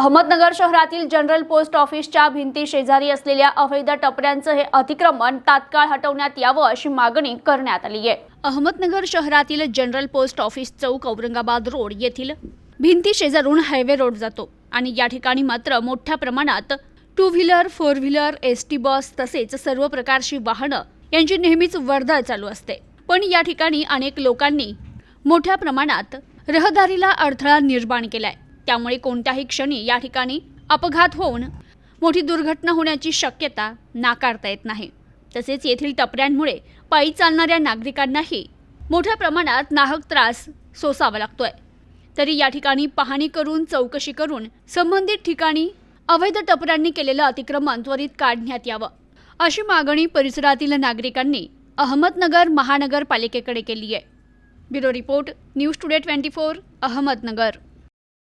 अहमदनगर शहरातील general post ऑफिसच्या भिंती शेजारी असलेल्या अवैध टपऱ्यांचं हे अतिक्रमण तात्काळ हटवण्यात यावं अशी मागणी करण्यात आली आहे. अहमदनगर शहरातील जनरल पोस्ट ऑफिस चौक औरंगाबाद रोड येथील भिंती शेजारून हायवे रोड जातो आणि या ठिकाणी मात्र मोठ्या प्रमाणात two wheeler four wheeler S T bus तसेच सर्व प्रकारची वाहनं यांची नेहमीच वर्दळ चालू असते. पण या ठिकाणी अनेक लोकांनी मोठ्या प्रमाणात रहदारीला अडथळा निर्माण केलाय. त्यामुळे कोणत्याही क्षणी या ठिकाणी अपघात होऊन मोठी दुर्घटना होण्याची शक्यता नाकारता येत नाही. तसेच येथील टपऱ्यांमुळे पायी चालणाऱ्या नागरिकांनाही मोठ्या प्रमाणात नाहक त्रास सोसावा लागतोय. तरी या ठिकाणी पाहणी करून चौकशी करून संबंधित ठिकाणी अवैध टपऱ्यांनी केलेलं अतिक्रमण त्वरित काढण्यात यावं अशी मागणी परिसरातील नागरिकांनी अहमदनगर महानगरपालिकेकडे केली आहे bureau report news today twenty four Ahmednagar.